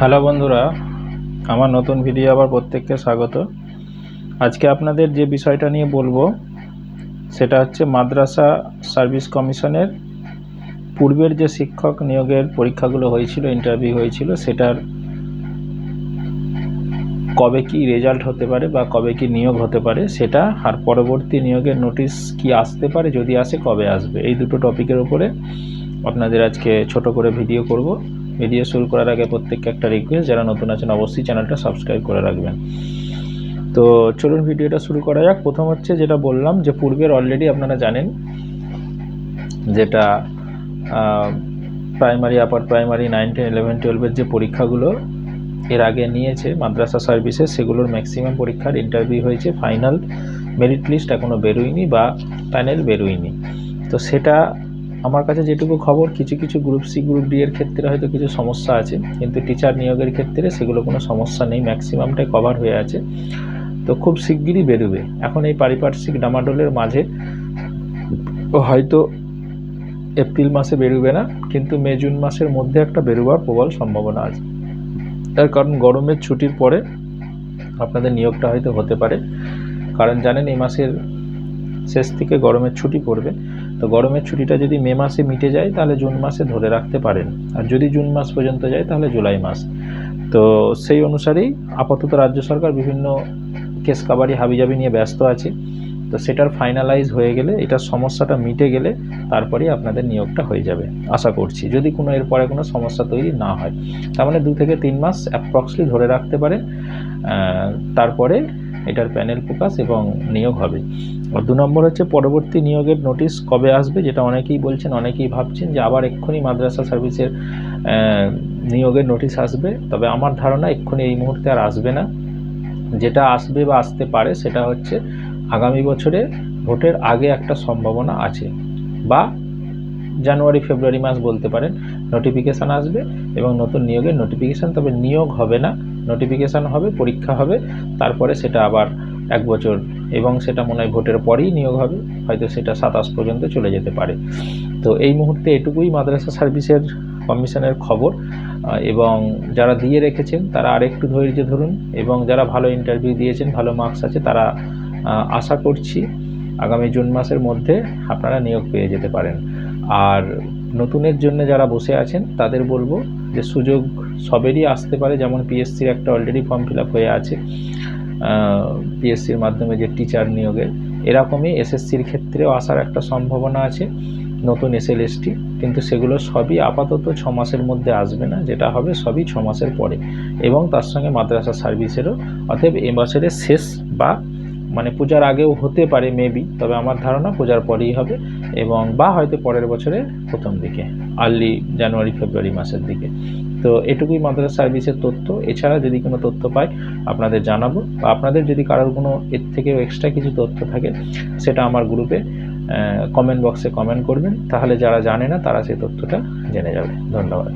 Hello বন্ধুরা, আমার নতুন ভিডিও আবার প্রত্যেককে স্বাগত। আজকে আপনাদের যে বিষয়টা নিয়ে বলব, সেটা হচ্ছে মাদ্রাসা সার্ভিস কমিশনের পূর্বের যে শিক্ষক নিয়োগের পরীক্ষাগুলো হয়েছিল ইন্টারভিউ হয়েছিল, সেটার কবে কি রেজাল্ট হতে পারে বা কবে কি নিয়োগ হতে পারে, সেটা আর পরবর্তী নিয়োগের নোটিশ কি আসতে পারে, যদি আসে কবে আসবে, এই দুটো টপিকের উপরে আপনাদের আজকে ছোট করে ভিডিও করব। ভিডিও শুরু করার আগে প্রত্যেককে একটা রিকোয়েস্ট যারা নতুন আছেন অবশ্যই চ্যানেলটা সাবস্ক্রাইব করে রাখবেন। তো চলুন ভিডিওটা শুরু করা যাক। প্রথম হচ্ছে যেটা বললাম যে পূর্বের অলরেডি আপনারা জানেন যেটা primary upper primary nine ten eleven টুয়েলভের যে পরীক্ষাগুলো এর আগে নিয়েছে মাদ্রাসা সার্ভিসেস সেগুলোর ম্যাক্সিমাম পরীক্ষার ইন্টারভিউ হয়েছে। ফাইনাল মেরিট লিস্ট এখনও বেরোয়নি বা প্যানেল বেরোয়নি। তো সেটা আমার কাছে যেটুকু খবর, কিছু কিছু গ্রুপ সি গ্রুপ ডি এর ক্ষেত্রে হয়তো কিছু সমস্যা আছে, কিন্তু টিচার নিয়োগের ক্ষেত্রে সেগুলো কোনো সমস্যা নেই ম্যাক্সিমামটাই কভার হয়ে আছে। তো খুব শিগগিরই বেরোবে। এখন এই পারিপার্শ্বিক ডামাডোলের মাঝে হয়তো এপ্রিল মাসে বেরোবে না, কিন্তু মে, জুন মাসের মধ্যে একটা বেরোবার প্রবল সম্ভাবনা আছে। তার কারণ গরমের ছুটির পরে আপনাদের নিয়োগটা হয়তো হতে পারে। কারণ জানেন, এই মাসের শেষ থেকে গরমের ছুটি পড়বে। তো গরমের ছুটিটা যদি মে মাসে মিটে যায়, তাহলে জুন মাসে ধরে রাখতে পারেন। আর যদি জুন মাস পর্যন্ত যায়, তাহলে জুলাই মাস। তো সেই অনুসারেই আপাতত রাজ্য সরকার বিভিন্ন কেস কাবারি হাবিজাবি নিয়ে ব্যস্ত আছে। তো সেটার ফাইনালাইজ হয়ে গেলে এটার সমস্যাটা মিটে গেলে তারপরেই আপনাদের নিয়োগটা হয়ে যাবে, আশা করছি। যদি কোনো এরপরে কোনো সমস্যা তৈরি না হয়। তার মানে দু থেকে তিন মাস অ্যাপ্রক্সলি ধরে রাখতে পারে তারপরে এটার প্যানেল ফোকাস এবং নিয়োগ হবে। আর দু নম্বর হচ্ছে পরবর্তী নিয়োগের নোটিশ কবে আসবে? যেটা অনেকেই বলছেন, অনেকেই ভাবছেন যে আবার এক্ষুনি মাদ্রাসা সার্ভিসের নিয়োগের নোটিশ আসবে। তবে আমার ধারণা এক্ষুনি এই মুহূর্তে আর আসবে না। যেটা আসবে বা আসতে পারে সেটা হচ্ছে আগামী বছরে ভোটের আগে একটা সম্ভাবনা আছে বা জানুয়ারি, ফেব্রুয়ারি মাস বলতে পারেন নোটিফিকেশান আসবে এবং নতুন নিয়োগের নোটিফিকেশান তবে নিয়োগ হবে না। নোটিফিকেশান হবে, পরীক্ষা হবে, তারপরে সেটা আবার এক বছর এবং সেটা মনে হয় ভোটের পরেই নিয়োগ হবে, হয়তো সেটা সাতাশ পর্যন্ত চলে যেতে পারে। তো এই মুহূর্তে এটুকুই মাদ্রাসা সার্ভিসের কমিশনের খবর এবং যারা দিয়ে রেখেছেন তারা আরেকটু ধৈর্য ধরুন, এবং যারা ভালো ইন্টারভিউ দিয়েছেন, ভালো মার্কস আছে, তারা আশা করছি আগামী জুন মাসের মধ্যে আপনারা নিয়োগ পেয়ে যেতে পারেন। আর নতুনের জন্য যারা বসে আছেন, তাদের বলব যে সুযোগ সবেরই আসতে পারে। যেমন পিএসসির একটা অলরেডি ফর্ম ফিল হয়ে আছে পিএসসির মাধ্যমে যে টিচার নিয়োগের। এরকমই এসএসসির ক্ষেত্রেও আসার একটা সম্ভাবনা আছে, নতুন এসএলএসটি কিন্তু সেগুলো সবই আপাতত ছ মাসের মধ্যে আসবে না, যেটা হবে সবই ছ মাসের পরে। এবং তার সঙ্গে মাদ্রাসা সার্ভিসেরও অতএব এ বছরের শেষ বা মানে পূজার আগেও হতে পারে মেবি তবে আমার ধারণা পূজার পরেই হবে এবং বা হয়তো পরের বছরে প্রথম দিকে আর্লি জানুয়ারি ফেব্রুয়ারি মাসের দিকে। তো এটুকুই মাদ্রাসা সার্ভিসের তথ্য। এছাড়া যদি কোনো তথ্য পাই, আপনাদের জানাব। বা আপনাদের যদি কারোর কোনো এর থেকেও এক্সট্রা কিছু তথ্য থাকে, সেটা আমার গ্রুপে কমেন্ট বক্সে কমেন্ট করবেন। তাহলে যারা জানে না, তারা সেই তথ্যটা জেনে যাবে। ধন্যবাদ।